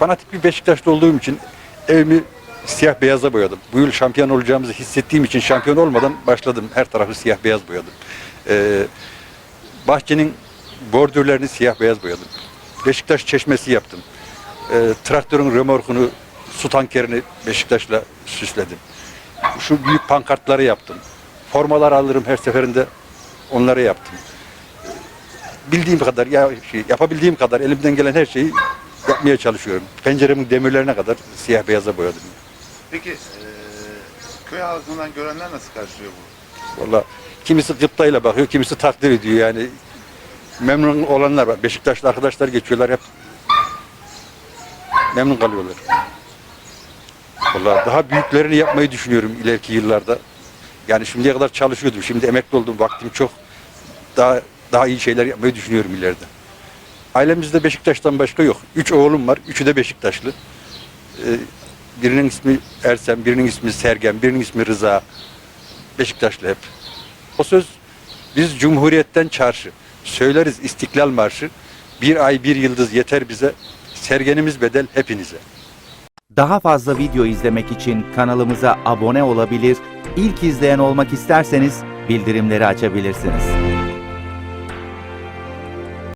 fanatik bir Beşiktaşlı olduğum için evimi siyah beyaza boyadım. Bu yıl şampiyon olacağımızı hissettiğim için şampiyon olmadan başladım. Her tarafı siyah beyaz boyadım. Ee, bahçenin bordürlerini siyah beyaz boyadım. Beşiktaş çeşmesi yaptım. Ee, traktörün römorkunu, su tankerini Beşiktaş'la süsledim. Şu büyük pankartları yaptım. Formalar alırım her seferinde onları yaptım. Bildiğim kadar, ya şey, yapabildiğim kadar elimden gelen her şeyi yapmaya çalışıyorum. Penceremin demirlerine kadar siyah beyaza boyadım. Peki eee, köy halkından görenler nasıl karşılıyor bu? Valla kimisi gıptayla bakıyor, kimisi takdir ediyor yani. Memnun olanlar var. Beşiktaşlı arkadaşlar geçiyorlar hep memnun kalıyorlar. Valla daha büyüklerini yapmayı düşünüyorum ileriki yıllarda. Yani şimdiye kadar çalışıyordum. Şimdi emekli oldum. Vaktim çok. Daha daha iyi şeyler yapmayı düşünüyorum ileride. Ailemizde Beşiktaş'tan başka yok. Üç oğlum var. Üçü de Beşiktaşlı. Ee, birinin ismi Ersem, birinin ismi Sergen, birinin ismi Rıza. Beşiktaşlı hep. O söz biz Cumhuriyet'ten çarşı. Söyleriz İstiklal Marşı. Bir ay bir yıldız yeter bize. Sergenimiz bedel hepinize. Daha fazla video izlemek için kanalımıza abone olabilir, ilk izleyen olmak isterseniz bildirimleri açabilirsiniz.